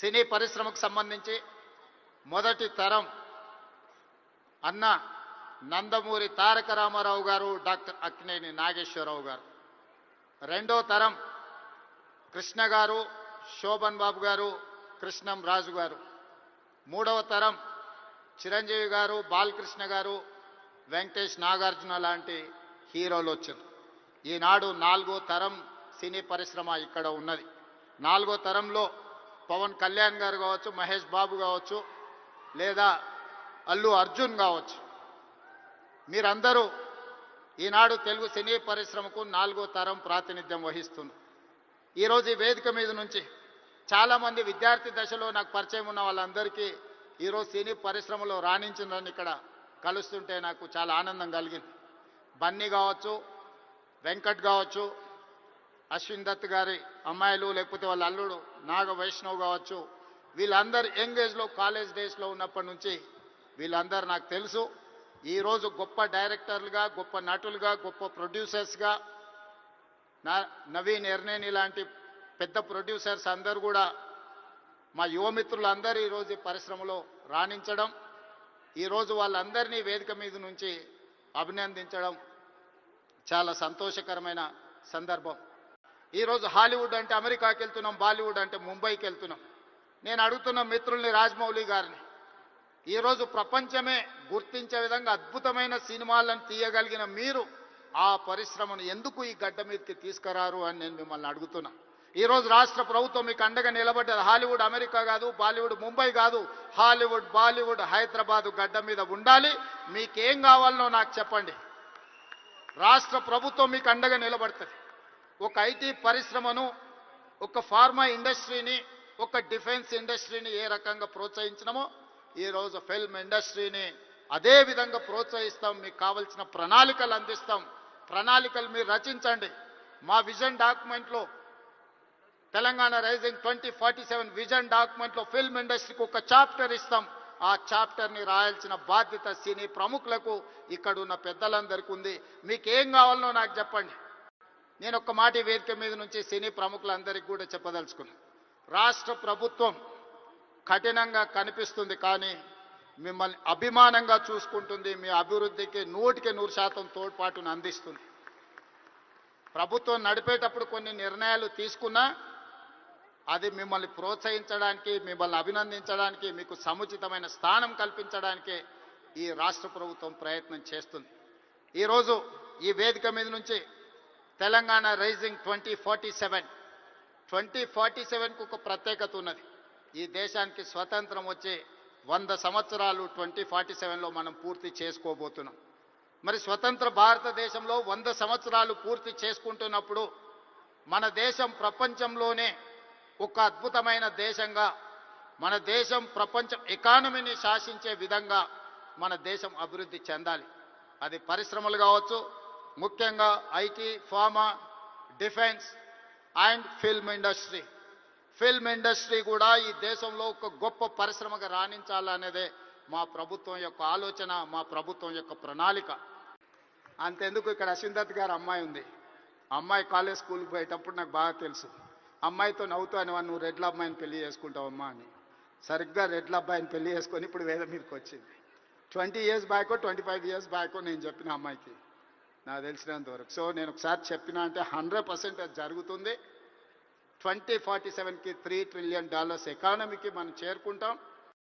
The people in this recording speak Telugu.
సినీ పరిశ్రమకు సంబంధించి మొదటి తరం అన్న నందమూరి తారక రామారావు గారు డాక్టర్ అక్కినేని నాగేశ్వరరావు గారు. రెండో తరం కృష్ణ గారు శోభన్ బాబు గారు కృష్ణం రాజు గారు. మూడవ తరం చిరంజీవి గారు బాలకృష్ణ గారు వెంకటేష్ నాగార్జున లాంటి హీరోలు వచ్చారు. ఈనాడు నాలుగో తరం సినీ పరిశ్రమ ఇక్కడ ఉన్నది. నాలుగో తరంలో పవన్ కళ్యాణ్ గారు కావచ్చు మహేష్ బాబు కావచ్చు లేదా అల్లు అర్జున్ కావచ్చు. మీరందరూ ఈనాడు తెలుగు సినీ పరిశ్రమకు నాలుగో తరం ప్రాతినిధ్యం వహిస్తున్నారు ఈరోజు ఈ వేదిక మీద నుంచి చాలామంది విద్యార్థి దశలో నాకు పరిచయం ఉన్న వాళ్ళందరికీ ఈరోజు సినీ పరిశ్రమలో రాణించిందని ఇక్కడ కలుస్తుంటే నాకు చాలా ఆనందం కలిగింది. బన్నీ కావచ్చు వెంకట్ కావచ్చు అశ్విన్ దత్ గారి అమ్మాయిలు లేకపోతే వాళ్ళ అల్లుడు నాగ వైష్ణవ్ కావచ్చు. వీళ్ళందరూ యంగ్ ఏజ్లో కాలేజ్ డేస్లో ఉన్నప్పటి నుంచి వీళ్ళందరూ నాకు తెలుసు. ఈరోజు గొప్ప డైరెక్టర్లుగా గొప్ప నటులుగా గొప్ప ప్రొడ్యూసర్స్గా నా- నవీన్ ఎర్నేని లాంటి పెద్ద ప్రొడ్యూసర్స్ అందరూ కూడా మా యువమిత్రులందరూ ఈరోజు ఈ పరిశ్రమలో రాణించడం ఈరోజు వాళ్ళందరినీ వేదిక మీద నుంచి అభినందించడం చాలా సంతోషకరమైన సందర్భం. ఈరోజు హాలీవుడ్ అంటే అమెరికాకి వెళ్తున్నాం బాలీవుడ్ అంటే ముంబైకి వెళ్తున్నాం. నేను అడుగుతున్న మిత్రుల్ని రాజమౌళి గారిని ఈరోజు ప్రపంచమే గుర్తించే విధంగా అద్భుతమైన సినిమాలను తీయగలిగిన మీరు ఆ పరిశ్రమను ఎందుకు ఈ గడ్డ మీదకి తీసుకురారు అని నేను మిమ్మల్ని అడుగుతున్నా. ఈరోజు రాష్ట్ర ప్రభుత్వం మీకు అండగా నిలబడ్డది హాలీవుడ్ అమెరికా కాదు బాలీవుడ్ ముంబై కాదు హాలీవుడ్ బాలీవుడ్ హైదరాబాదు గడ్డ మీద ఉండాలి. మీకేం కావాలనో నాకు చెప్పండి. రాష్ట్ర ప్రభుత్వం మీకు అండగా నిలబడుతుంది. ఒక ఐటీ పరిశ్రమను ఒక ఫార్మా ఇండస్ట్రీని ఒక డిఫెన్స్ ఇండస్ట్రీని ఏ రకంగా ప్రోత్సహించినామో ఈరోజు ఫిల్మ్ ఇండస్ట్రీని అదే విధంగా ప్రోత్సహిస్తాం. మీకు కావలసిన ప్రణాళికలు అందిస్తాం. ప్రణాళికలు మీరు రచించండి. మా vision డాక్యుమెంట్లో Telangana rising twenty forty seven vision డాక్యుమెంట్లో film ఇండస్ట్రీకి ఒక చాప్టర్ ఇస్తాం. ఆ చాప్టర్ని రాయాల్సిన బాధ్యత సినీ ప్రముఖులకు ఇక్కడ ఉన్న పెద్దలందరికీ ఉంది మీకు ఏం కావాలనో నాకు చెప్పండి. నేను ఒక మాట వేదిక మీద నుంచి సినీ ప్రముఖులందరికీ కూడా చెప్పదలుచుకున్నాను రాష్ట్ర ప్రభుత్వం కఠినంగా కనిపిస్తుంది కానీ మిమ్మల్ని అభిమానంగా చూసుకుంటుంది మీ అభివృద్ధికి నూటికి నూరు శాతం తోడ్పాటును అందిస్తుంది. ప్రభుత్వం నడిపేటప్పుడు కొన్ని నిర్ణయాలు తీసుకున్నా అది మిమ్మల్ని ప్రోత్సహించడానికి మిమ్మల్ని అభినందించడానికి మీకు సముచితమైన స్థానం కల్పించడానికి ఈ రాష్ట్ర ప్రభుత్వం ప్రయత్నం చేస్తుంది. ఈరోజు ఈ వేదిక మీద నుంచి Telangana rising twenty forty seven. Twenty forty సెవెన్కు ఒక ప్రత్యేకత ఉన్నది. ఈ దేశానికి స్వతంత్రం వచ్చే వంద సంవత్సరాలు ట్వంటీ ఫార్టీ సెవెన్లో మనం పూర్తి చేసుకోబోతున్నాం. మరి స్వతంత్ర భారతదేశంలో వంద సంవత్సరాలు పూర్తి చేసుకుంటున్నప్పుడు మన దేశం ప్రపంచంలోనే ఒక అద్భుతమైన దేశంగా మన దేశం ప్రపంచం ఎకానమీని శాసించే విధంగా మన దేశం అభివృద్ధి చెందాలి. అది పరిశ్రమలు కావచ్చు ముఖ్యంగా IT pharma defence and film industry. Film industry కూడా ఈ దేశంలో ఒక గొప్ప పరిశ్రమగా రాణించాలనేదే మా ప్రభుత్వం యొక్క ఆలోచన మా ప్రభుత్వం యొక్క ప్రణాళిక. అంతెందుకు ఇక్కడ అసిందత్ గారు అమ్మాయి ఉంది. అమ్మాయి కాలేజ్ స్కూల్కి పోయేటప్పుడు నాకు బాగా తెలుసు. అమ్మాయితో నవ్వుతూ అని నువ్వు రెడ్ల అమ్మాయిని పెళ్ళి చేసుకుంటావమ్మా అని. సరిగ్గా రెడ్ల అబ్బాయిని పెళ్ళి చేసుకొని ఇప్పుడు వేద మీదకి వచ్చింది. Twenty years back twenty five years back నేను చెప్పిన అమ్మాయికి. నాకు తెలిసినంత వరకు. సో నేను ఒకసారి చెప్పిన అంటే హండ్రెడ్ పర్సెంట్ అది జరుగుతుంది. ట్వంటీ ఫార్టీ సెవెన్కి త్రీ ట్రిలియన్ డాలర్స్ ఎకానమీకి మనం చేరుకుంటాం.